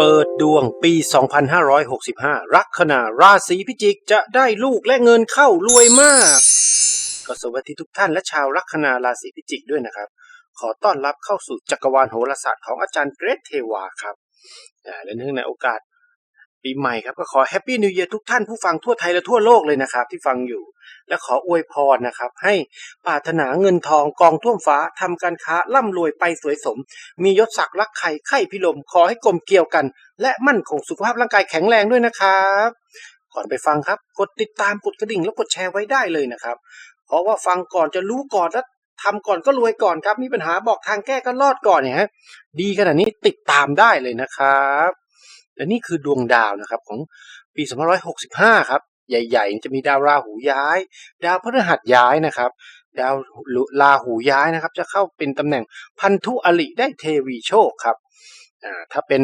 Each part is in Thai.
เปิดดวงปี 2565 ลัคนาราศีพิจิกจะได้ลูกและเงินเข้ารวยมาก ก็สวัสดีทุกท่านและชาวลัคนาราศีพิจิกด้วยนะครับ ขอต้อนรับเข้าสู่จักรวาลโหราศาสตร์ของอาจารย์เกรทเทวาครับอ่าและเนื่องในโอกาส ปีใหม่ครับก็ขอแฮปปี้นิวเ a ียร์ทุกท่านผู้ฟังทั่วไทยและทั่วโลกเลยนะครับ ที่ฟังอยู่ และขออวยพรนะครับ ให้ปรารถนาเงินทองกองท่วมฟ้าทำการค้าร่ำรวยไปสวยสม มียศศักดิ์รักใครไข่พิลมขอให้กลมเกลียวกัน และมั่นคงสุขภาพร่างกายแข็งแรงด้วยนะครับก่อนไปฟังครับ กดติดตามกดกระดิ่งแล้วกดแชร์ไว้ได้เลยนะครับ เพราะว่าฟังก่อนจะรู้ก่อนแล้วทำก่อนก็รวยก่อนครับ มีปัญหาบอกทางแก้ก็รอดก่อนเนี่ยฮะดีขนาดนี้ติดตามได้เลยนะครับ และนี่คือดวงดาวนะครับของปี 2565 ครับ ใหญ่ๆ จะมีดาวราหูย้าย ดาวพฤหัสย้ายนะครับ ดาวราหูย้ายนะครับ จะเข้าเป็นตำแหน่งพันธุอริได้เทวีโชคครับอ่าถ้าเป็น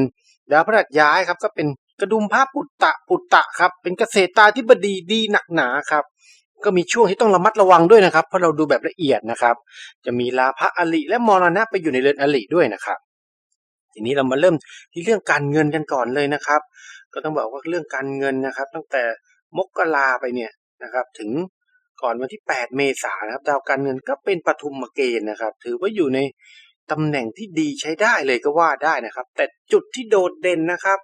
ดาวพฤหัสย้ายครับ ก็เป็นกระดุมพระปุตตะปุตตะครับ เป็นเกษตราธิบดีดีหนักหนาครับก็มีช่วงที่ต้องระมัดระวังด้วยนะครับ เพราะเราดูแบบละเอียดนะครับ จะมีลาภะอริและมรณะไปอยู่ในเรือนอริด้วยนะครับ ทีนี้เรามาเริ่มที่เรื่องการเงินกันก่อนเลยนะครับ ก็ต้องบอกว่าเรื่องการเงินนะครับ ตั้งแต่มกราไปเนี่ยนะครับ ถึงก่อนวันที่ 8 เมษายนนะครับดาวการเงินก็เป็นปฐุมเกณฑ์นะครับ ถือว่าอยู่ในตำแหน่งที่ดีใช้ได้เลยก็ว่าได้นะครับ แต่จุดที่โดดเด่นนะครับ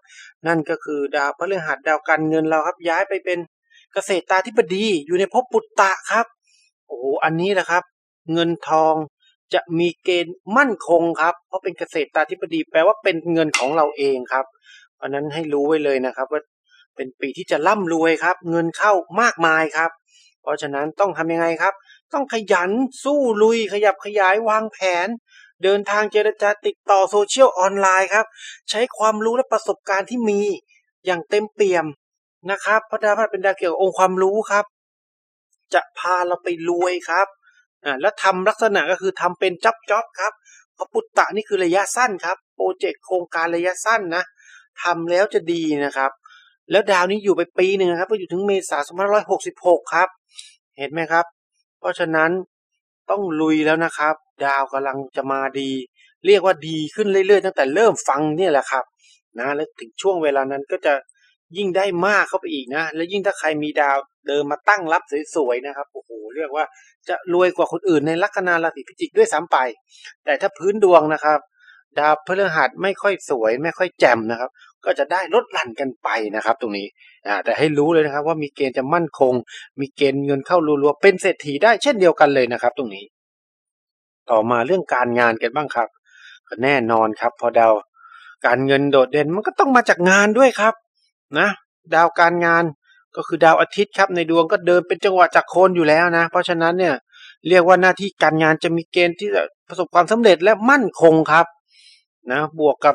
นั่นก็คือดาวพฤหัสดาวการเงินเราครับ ย้ายไปเป็นเกษตราธิบดีอยู่ในภพปุตตะครับ โอ้โหอันนี้แหละครับ เงินทอง จะมีเกณฑ์มั่นคงครับ เพราะเป็นเกษตรตาธิบดีแปลว่าเป็นเงินของเราเองครับเพราะนั้นให้รู้ไว้เลยนะครับ ว่าเป็นปีที่จะร่ำรวยครับ เงินเข้ามากมายครับ เพราะฉะนั้นต้องทำยังไงครับ ต้องขยันสู้ลุยขยับขยายวางแผน เดินทางเจรจาติดต่อโซเชียลออนไลน์ครับ ใช้ความรู้และประสบการณ์ที่มีอย่างเต็มเปี่ยมนะครับ เพราะดาวพฤหัสเป็นดาวเกี่ยวกับองค์ความรู้ครับ จะพาเราไปรวยครับ อ่าแล้วทำลักษณะก็คือทำเป็นจ็อบจ็อบครับพระปุตตะนี่คือระยะสั้นครับ โปรเจกต์โครงการระยะสั้นนะทำแล้วจะดีนะครับ แล้วดาวนี้อยู่ไปปีหนึ่งครับก็อยู่ถึงเมษาสองพันร้อยน2566ครับ เห็นไหมครับ เพราะฉะนั้นต้องลุยแล้วนะครับ ดาวกำลังจะมาดี เรียกว่าดีขึ้นเรื่อยๆ ตั้งแต่เริ่มฟังเนี่ยแหละครับนะแล้วถึงช่วงเวลานั้นก็จะ ยิ่งได้มากเข้าไปอีกนะ แล้วยิ่งถ้าใครมีดาวเดิมมาตั้งรับสวยๆนะครับ โอ้โห เรียกว่าจะรวยกว่าคนอื่นในลัคนาราศีพิจิกด้วยซ้ำไป แต่ถ้าพื้นดวงนะครับ ดาวพฤหัสไม่ค่อยสวย ไม่ค่อยแจ่มนะครับ ก็จะได้ลดหลั่นกันไปนะครับ ตรงนี้อ่าแต่ให้รู้เลยนะครับ ว่ามีเกณฑ์จะมั่นคง มีเกณฑ์เงินเข้ารัวๆเป็นเศรษฐีได้เช่นเดียวกันเลยนะครับ ตรงนี้ ต่อมาเรื่องการงานกันบ้างครับแน่นอนครับ พอดาวการเงินโดดเด่นมันก็ต้องมาจากงานด้วยครับ นะ ดาวการงานก็คือดาวอาทิตย์ครับในดวงก็เดินเป็นจังหวะจากโคนอยู่แล้วนะ เพราะฉะนั้นเนี่ยเรียกว่าหน้าที่การงานจะมีเกณฑ์ที่จะประสบความสำเร็จและมั่นคงครับนะบวกกับ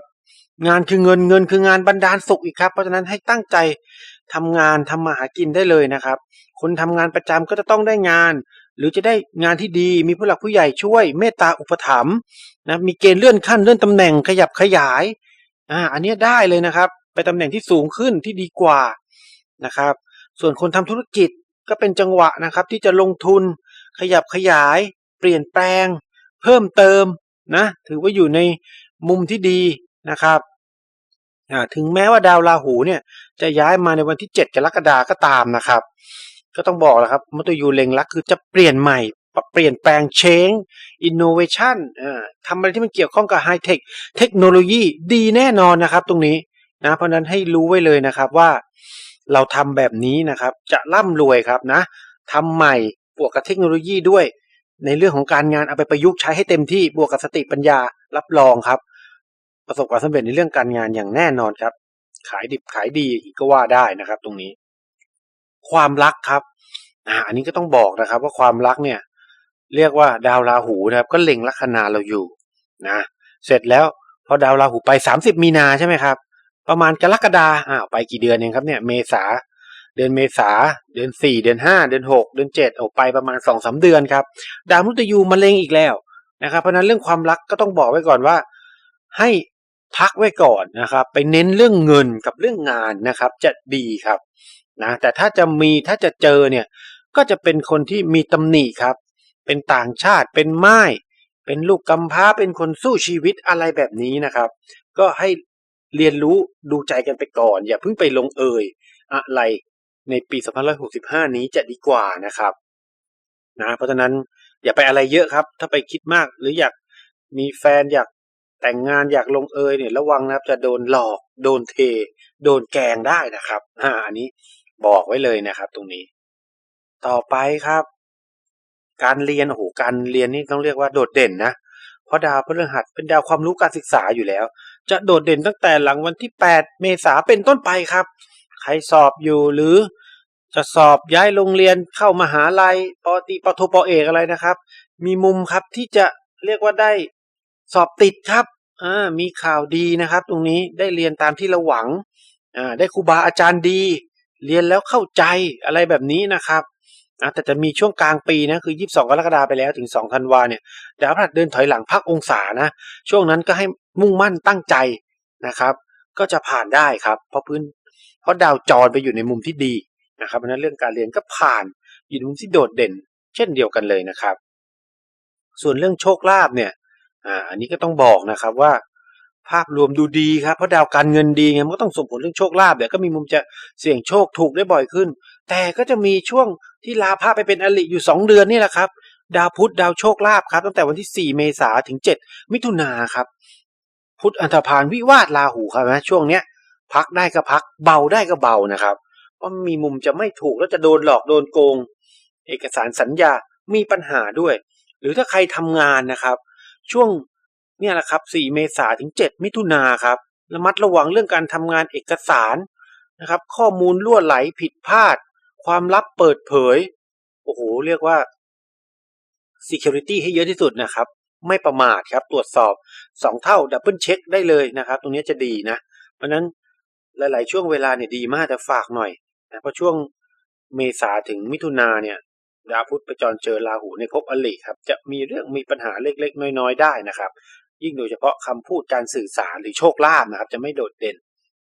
งานคือเงินเงินคืองานบรรดาลสุขอีกครับ เพราะฉะนั้นให้ตั้งใจทำงานทำมาหากินได้เลยนะครับ คนทำงานประจำก็จะต้องได้งาน หรือจะได้งานที่ดีมีผู้หลักผู้ใหญ่ช่วย เมตตาอุปถัมภ์นะมีเกณฑ์เลื่อนขั้นเลื่อนตำแหน่งขยับขยายอ่าอันนี้ได้เลยนะครับ ไปตำแหน่งที่สูงขึ้นที่ดีกว่านะครับ ส่วนคนทำธุรกิจก็เป็นจังหวะนะครับที่จะลงทุนขยับขยาย เปลี่ยนแปลง เพิ่มเติมนะถือว่าอยู่ในมุมที่ดีนะครับถึงแม้ว่าดาวราหูเนี่ยจะย้ายมาในวันที่ 7 กรกฎาก็ตามนะครับ ก็ต้องบอกแล้วครับมัตยูเล็งลักคือจะเปลี่ยนใหม่ เปลี่ยนแปลงเชงอินโนเวชันทำอะไรที่มันเกี่ยวข้องกับไฮเทคเทคโนโลยีดีแน่นอนนะครับตรงนี้ นะเพราะนั้นให้รู้ไว้เลยนะครับว่าเราทำแบบนี้นะครับ จะร่ำรวยครับนะทำใหม่บวกกับเทคโนโลยีด้วย ในเรื่องของการงานเอาไปประยุกต์ใช้ให้เต็มที่บวกกับสติปัญญารับรองครับ ประสบความสำเร็จในเรื่องการงานอย่างแน่นอนครับ ขายดิบขายดีก็ว่าได้นะครับ ตรงนี้ ความรักครับอ่าอันนี้ก็ต้องบอกนะครับ ว่าความรักเนี่ย เรียกว่าดาวราหูนะครับ ก็เล็งลัคนาเราอยู่นะเสร็จแล้วพอดาวราหูไปสามสิบมีนาใช่ไหมครับ ประมาณกรกฎาอ้าวไปกี่เดือนเองครับเนี่ยเมษาเดือนเมษาเดือนสี่เดือนห้าเดือนหกเดือนเจ็ดออกไปประมาณสองสาเดือนครับ ดาวมุตยูมาเลงอีกแล้วนะครับ เพราะนั้นเรื่องความรักก็ต้องบอกไว้ก่อนว่า ให้พักไว้ก่อนนะครับ ไปเน้นเรื่องเงินกับเรื่องงานนะครับ จะดีครับนะแต่ถ้าจะมีถ้าจะเจอเนี่ยก็จะเป็นคนที่มีตำหนิครับ เป็นต่างชาติเป็นไม้เป็นลูกกำพร้าเป็นคนสู้ชีวิตอะไรแบบนี้นะครับ ก็ให้ เรียนรู้ดูใจกันไปก่อน อย่าเพิ่งไปลงเอย อะไรในปี 2565 นี้จะดีกว่านะครับนะเพราะฉะนั้นอย่าไปอะไรเยอะครับ ถ้าไปคิดมากหรืออยากมีแฟนอยากแต่งงานอยากลงเอยเนี่ยระวังนะครับ จะโดนหลอกโดนเท โดนแกงได้นะครับอ่าอันนี้บอกไว้เลยนะครับ ตรงนี้ ต่อไปครับ การเรียนโอ้โหการเรียนนี่ต้องเรียกว่าโดดเด่นนะเราะดาวพฤหัสเป็นดาวความรู้การศึกษาอยู่แล้ว จะโดดเด่นตั้งแต่หลังวันที่ 8 เมษาเป็นต้นไปครับ ใครสอบอยู่หรือจะสอบย้ายโรงเรียนเข้ามหาลัยปอตีปโทปอเอกอะไรนะครับ มีมุมครับที่จะเรียกว่าได้สอบติดครับอ่ามีข่าวดีนะครับ ตรงนี้ได้เรียนตามที่เราหวังอ่าได้ครูบาอาจารย์ดี เรียนแล้วเข้าใจอะไรแบบนี้นะครับ นะแต่จะมีช่วงกลางปีนะคือ 22 กรกฎาคมไปแล้วถึง 2 ธันวาเนี่ยดาวพฤหัสเดินถอยหลังพักองศานะ ช่วงนั้นก็ให้มุ่งมั่นตั้งใจนะครับ ก็จะผ่านได้ครับ เพราะพื้น เพราะดาวจรไปอยู่ในมุมที่ดีนะครับเพราะฉะนั้นเรื่องการเรียนก็ผ่านอยู่ในมุมที่โดดเด่น เช่นเดียวกันเลยนะครับ ส่วนเรื่องโชคลาภเนี่ยอ่าอันนี้ก็ต้องบอกนะครับว่า ภาพรวมดูดีครับเพราะดาวการเงินดีไงมันก็ต้องส่งผลเรื่องโชคลาภเดี๋ยวก็มีมุมจะเสี่ยงโชคถูกได้บ่อยขึ้น แต่ก็จะมีช่วงที่ลาภาไปเป็นอลิอยู่2เดือนนี่แหละครับ ดาวพุธดาวโชคลาภครับ ตั้งแต่วันที่4เมษาถึง7มิถุนาครับ พุธอันธพาลวิวาทลาหูครับนะช่วงเนี้ย พักได้ก็พักเบาได้ก็เบานะครับเพราะมีมุมจะไม่ถูกแล้วจะโดนหลอกโดนโกง เอกสารสัญญามีปัญหาด้วย หรือถ้าใครทำงานนะครับ ช่วงเนี่ยแหละครับ4เมษาถึง7มิถุนาครับระมัดระวังเรื่องการทำงานเอกสารนะครับ ข้อมูลล่วไหลผิดพลาด ความลับเปิดเผย โอ้โห เรียกว่า security ให้เยอะที่สุดนะครับ ไม่ประมาทครับ ตรวจสอบ 2 เท่าดับเบิลเช็คได้เลยนะครับ ตรงนี้จะดีนะ เพราะนั้นหลาย ๆ ช่วงเวลาเนี่ยดีมากแต่ฝากหน่อยนะเพราะช่วงเมษาถึงมิถุนาเนี่ยดาวพุธไปจรเจอราหูในภพอลิครับ จะมีเรื่องมีปัญหาเล็ก ๆ น้อย ๆ ได้นะครับ ยิ่งโดยเฉพาะคำพูดการสื่อสารหรือโชคลาภนะครับ จะไม่โดดเด่น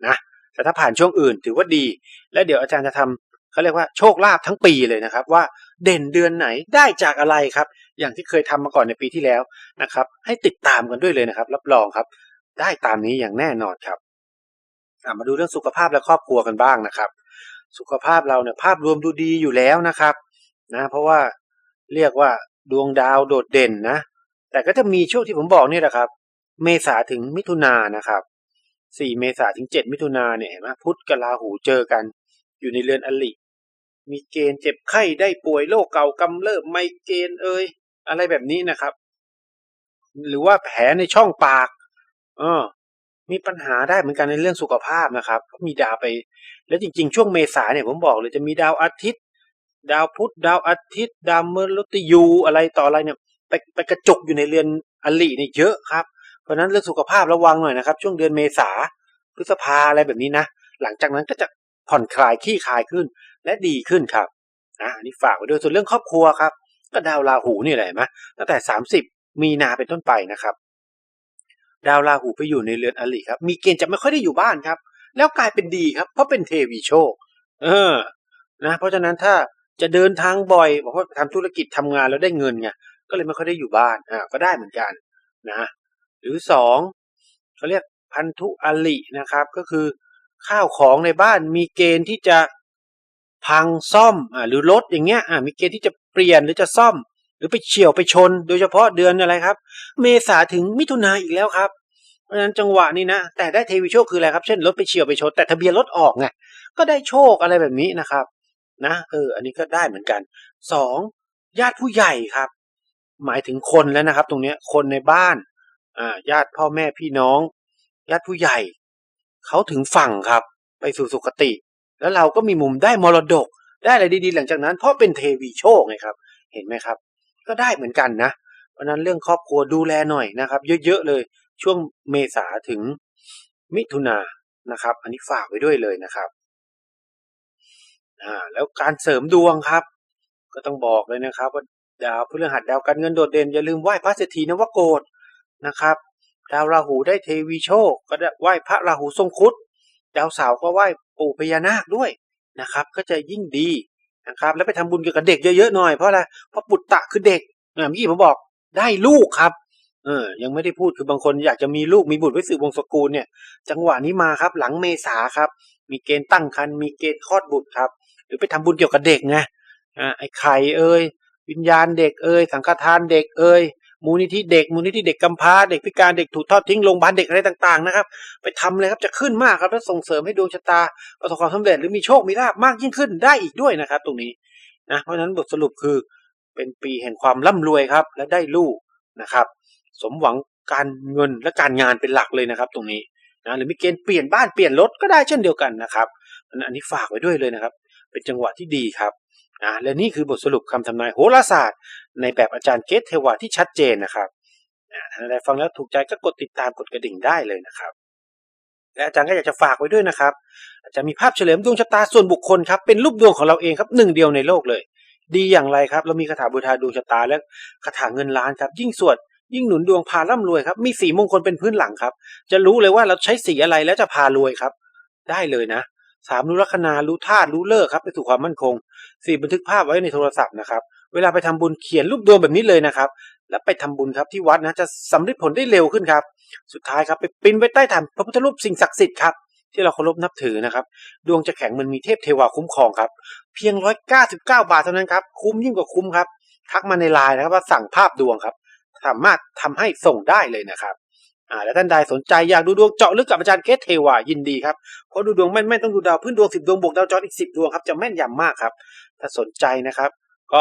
นะแต่ถ้าผ่านช่วงอื่นถือว่าดี และเดี๋ยวอาจารย์จะทำ เขาเรียกว่าโชคลาภทั้งปีเลยนะครับ ว่าเด่นเดือนไหนได้จากอะไรครับ อย่างที่เคยทำมาก่อนในปีที่แล้วนะครับ ให้ติดตามกันด้วยเลยนะครับ รับรองครับ ได้ตามนี้อย่างแน่นอนครับมาดูเรื่องสุขภาพและครอบครัวกันบ้างนะครับ สุขภาพเราเนี่ยภาพรวมดูดีอยู่แล้วนะครับนะเพราะว่าเรียกว่าดวงดาวโดดเด่นนะ แต่ก็จะมีช่วงที่ผมบอกนี่แหละครับ เมษาถึงมิถุนายนะครับ4เมษาถึง7มิถุนายนเนี่ยเห็นไหมพุธกับราหูเจอกัน อยู่ในเรือนอลิ มีเกณฑ์เจ็บไข้ได้ป่วยโรคเก่ากำเริบไมเกรนเอ่ยอะไรแบบนี้นะครับ หรือว่าแผลในช่องปากเออมีปัญหาได้เหมือนกันในเรื่องสุขภาพนะครับ มีดาวไป แล้วจริง ๆ ช่วงเมษาเนี่ยผมบอกเลยจะมีดาวอาทิตย์ ดาวพุธดาวอาทิตย์ ดาวมฤตยูอะไรต่ออะไรเนี่ยไปไปกระจกอยู่ในเรือนอลิเนี่ยเยอะครับ เพราะฉะนั้นเรื่องสุขภาพระวังหน่อยนะครับ ช่วงเดือนเมษาพฤษภาอะไรแบบนี้นะหลังจากนั้นก็จะ ผ่อนคลายขี้คลายขึ้น และดีขึ้นครับนะอันนี้ฝากไว้ด้วยส่วนเรื่องครอบครัวครับ ก็ดาวราหูนี่แหละนไหมตั้งแต่ 30 มีนาเป็นต้นไปนะครับ ดาวราหูไปอยู่ในเรือนอลิครับ มีเกณฑ์จะไม่ค่อยได้อยู่บ้านครับ แล้วกลายเป็นดีครับ เพราะเป็นเทวีโชค เออ นะ เพราะฉะนั้นถ้าจะเดินทางบ่อยบอกว่าทำธุรกิจทำงานแล้วได้เงินไงก็เลยไม่ค่อยได้อยู่บ้านอ่าก็ได้เหมือนกันนะ หรือสองเขาเรียกพันธุอลินะครับ ก็คือ ข้าวของในบ้านมีเกณฑ์ที่จะพังซ่อมอ่าหรือรถอย่างเงี้ยอ่ามีเกณฑ์ที่จะเปลี่ยนหรือจะซ่อม หรือไปเฉี่ยวไปชน โดยเฉพาะเดือนอะไรครับ เมษาถึงมิถุนาอีกแล้วครับเพราะฉะนั้นจังหวะนี้นะแต่ได้เทวีโชคคืออะไรครับ เช่นรถไปเฉี่ยวไปชน แต่ทะเบียนรถออกไงก็ได้โชคอะไรแบบนี้นะครับ นะเออ อันนี้ก็ได้เหมือนกันสองญาติผู้ใหญ่ครับ หมายถึงคนแล้วนะครับ ตรงเนี้ยคนในบ้านอ่าญาติพ่อแม่พี่น้อง ญาติผู้ใหญ่ เขาถึงฝั่งครับ ไปสู่สุคติ แล้วเราก็มีมุมได้มรดก ได้อะไรดีๆ หลังจากนั้น เพราะเป็นเทวีโชคไงครับ เห็นไหมครับ ก็ได้เหมือนกันนะ เพราะนั้นเรื่องครอบครัวดูแลหน่อยนะครับ เยอะๆเลยช่วงเมษาถึงมิถุนานะครับ อันนี้ฝากไว้ด้วยเลยนะครับอ่าแล้วการเสริมดวงครับ ก็ต้องบอกเลยนะครับ ว่าดาวพฤหัสดาวการเงินโดดเด่นอย่าลืมไหว้พระเศรษฐีนวโกฏนะครับ ดาวราหูได้เทวีโชค ก็ได้ไหว้พระราหูทรงคุดดาวเสาร์ก็ไหว้ปู่พญานาคด้วยนะครับ ก็จะยิ่งดีนะครับ แล้วไปทำบุญเกี่ยวกับเด็กเยอะๆหน่อยเพราะอะไรเพราะปุตตะคือเด็กอ่าเมื่อกี้ผมบอกได้ลูกครับเออยังไม่ได้พูดคือบางคนอยากจะมีลูกมีบุตรไว้สืบวงศ์สกุลเนี่ย จังหวะนี้มาครับ หลังเมษาครับ มีเกณฑ์ตั้งครรภ์มีเกณฑ์คลอดบุตรครับ หรือไปทำบุญเกี่ยวกับเด็กไงอ่าไอ้ไข่เอ้ยวิญญาณเด็กเอ้ยสังฆทานเด็กเอ้ย มูลนิธิเด็ก มูลนิธิเด็กกำพร้าเด็กพิการเด็กถูกทอดทิ้งโรงพยาบาลเด็กอะไรต่างๆนะครับ ไปทำเลยครับจะขึ้นมากครับและส่งเสริมให้ดวงชะตาประสบความสำเร็จหรือมีโชคมีลาภมากยิ่งขึ้นได้อีกด้วยนะครับ ตรงนี้นะเพราะฉะนั้นบทสรุปคือเป็นปีแห่งความร่ำรวยครับ และได้ลูกนะครับ สมหวังการเงินและการงานเป็นหลักเลยนะครับ ตรงนี้นะหรือมีเกณฑ์เปลี่ยนบ้านเปลี่ยนรถก็ได้เช่นเดียวกันนะครับอันนี้ฝากไว้ด้วยเลยนะครับ เป็นจังหวะที่ดีครับนะและนี่คือบทสรุปคำทำนายโหราศาสตร์ ในแบบอาจารย์เกตเทวาที่ชัดเจนนะครับนะถ้าใครฟังแล้วถูกใจก็กดติดตามกดกระดิ่งได้เลยนะครับ และอาจารย์ก็อยากจะฝากไว้ด้วยนะครับ อาจารย์มีภาพเฉลิมดวงชะตาส่วนบุคคลครับเป็นรูปดวงของเราเองครับหนึ่งเดียวในโลกเลย ดีอย่างไรครับ เรามีคาถาบูชาดวงชะตาและคาถาเงินล้านครับ ยิ่งสวดยิ่งหนุนดวงพาร่ำรวยครับมีสีมงคลเป็นพื้นหลังครับ จะรู้เลยว่าเราใช้สีอะไรแล้วจะพารวยครับ ได้เลยนะสามรู้ลัคนารู้ธาตุรู้เลิกครับไปสู่ความมั่นคงสี่บันทึกภาพไว้ในโทรศัพท์นะครับ เวลาไปทำบุญเขียนรูปดวงแบบนี้เลยนะครับ แล้วไปทำบุญครับที่วัดนะจะสำเร็จผลได้เร็วขึ้นครับ สุดท้ายครับไปปิ้นไว้ใต้ฐานพระพุทธรูปสิ่งศักดิ์สิทธิ์ครับที่เราเคารพนับถือนะครับ ดวงจะแข็งมันมีเทพเทวาคุ้มครองครับ เพียงร้อยเก้าสิบเก้าบาทเท่านั้นครับ คุ้มยิ่งกว่าคุ้มครับ ทักมาในไลน์นะครับว่าสั่งภาพดวงครับ สามารถทำให้ส่งได้เลยนะครับอ่าและท่านใดสนใจอยากดูดวงเจาะลึกกับอาจารย์เกตเทวายินดีครับเพราะดูดวงแม่นไม่ต้องดูดาวพื้นดวงสิบดวงบวกดาวจรอีกสิบดวงครับจะแม่นยำมากครับ ถ้าสนใจนะครับ ก็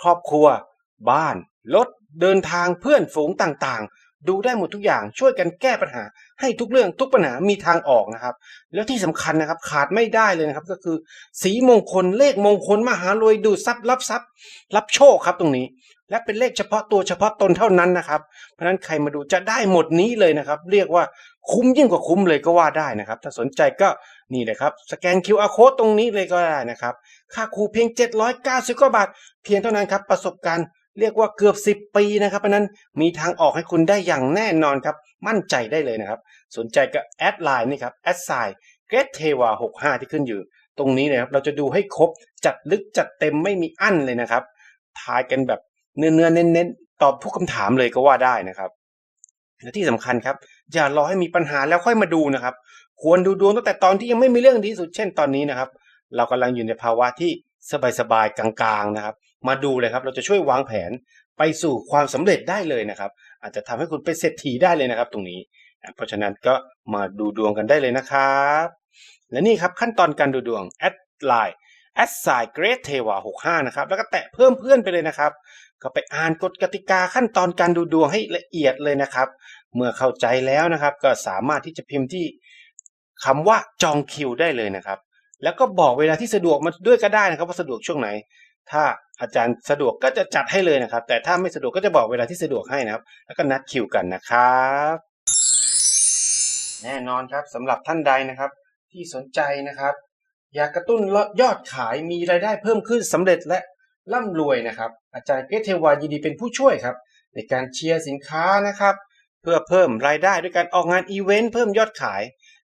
ครอบครัว บ้าน รถ เดินทางเพื่อนฝูงต่างๆ ดูได้หมดทุกอย่างช่วยกันแก้ปัญหา ให้ทุกเรื่องทุกปัญหามีทางออกนะครับ แล้วที่สำคัญนะครับ ขาดไม่ได้เลยนะครับ ก็คือ สีมงคลเลขมงคลมหารวยดูทรัพย์รับทรัพย์ รับโชคครับตรงนี้ และเป็นเลขเฉพาะตัวเฉพาะตนเท่านั้นนะครับ เพราะนั้นใครมาดูจะได้หมดนี้เลยนะครับ เรียกว่าคุ้มยิ่งกว่าคุ้มเลยก็ว่าได้นะครับ ถ้าสนใจก็ นี่เลยครับสแกน QR code ตรงนี้เลยก็ได้นะครับ ค่าครูเพียง 790กว่าบาท เพียงเท่านั้นครับประสบการณ์เรียกว่าเกือบ 10 ปีนะครับเพราะนั้นมีทางออกให้คุณได้อย่างแน่นอนครับ มั่นใจได้เลยนะครับ สนใจก็แอดไลน์นี่ครับแอดไซน์เกรเทวา65 ที่ขึ้นอยู่ ตรงนี้นะครับเราจะดูให้ครบจัดลึกจัดเต็มไม่มีอั้นเลยนะครับทายกันแบบเนื้อเนื้อๆเน้นๆตอบทุกคำถามเลยก็ว่าได้นะครับและที่สำคัญครับ อย่ารอให้มีปัญหาแล้วค่อยมาดูนะครับ ควรดูดวงตั้งแต่ตอนที่ยังไม่มีเรื่องดีสุด เช่นตอนนี้นะครับ เรากำลังอยู่ในภาวะที่สบายๆกลางๆนะครับ มาดูเลยครับเราจะช่วยวางแผนไปสู่ความสำเร็จได้เลยนะครับ อาจจะทำให้คุณเป็นเศรษฐีได้เลยนะครับ ตรงนี้ เพราะฉะนั้นก็มาดูดวงกันได้เลยนะครับ และนี่ครับขั้นตอนการดูดวงแอดไลน์แอดไซเกรทเทวา65นะครับแล้วก็แตะเพิ่มเพื่อนไปเลยนะครับก็ไปอ่านกฎกติกาขั้นตอนการดูดวงให้ละเอียดเลยนะครับ เมื่อเข้าใจแล้วนะครับ ก็สามารถที่จะพิมพ์ที่ คำว่าจองคิวได้เลยนะครับ แล้วก็บอกเวลาที่สะดวกมาด้วยก็ได้นะครับว่าสะดวกช่วงไหน ถ้าอาจารย์สะดวกก็จะจัดให้เลยนะครับ แต่ถ้าไม่สะดวกก็จะบอกเวลาที่สะดวกให้นะครับ แล้วก็นัดคิวกันนะครับ แน่นอนครับสำหรับท่านใดนะครับ ที่สนใจนะครับ อยากกระตุ้นยอดขายมีรายได้เพิ่มขึ้นสำเร็จและร่ำรวยนะครับ อาจารย์เกรทเทวายินดีเป็นผู้ช่วยครับ ในการเชียร์สินค้านะครับ เพื่อเพิ่มรายได้ด้วยการออกงานอีเวนต์เพิ่มยอดขาย